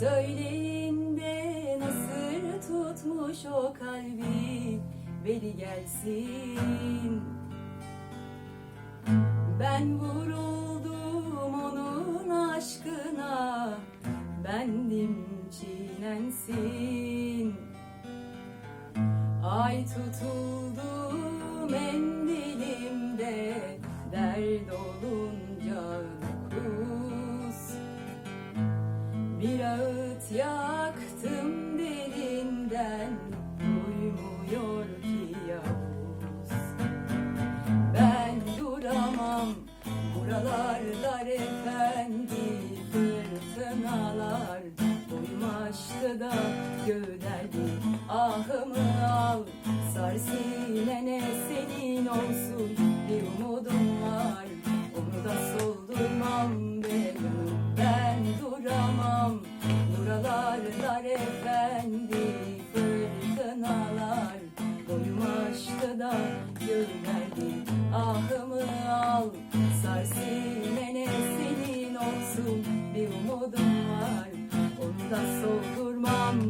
Söyleyin de nasır tutmuş o kalbi? Veli gelsin. Ben vuruldum onun aşkına Bendim çiğnensin. Ay tutuldu Bir ağıt yaktım derinden Duymuyor ki Yavuz. Ben duramam buralarda efendi Fırtınalar boyum aştı da gövderdi Ahımı al sar Yar efendi fırtınalar Doymaştı da gönderdi. Ahımı al sar sinene senin olsun Bir umudum var. Onu da soldurmam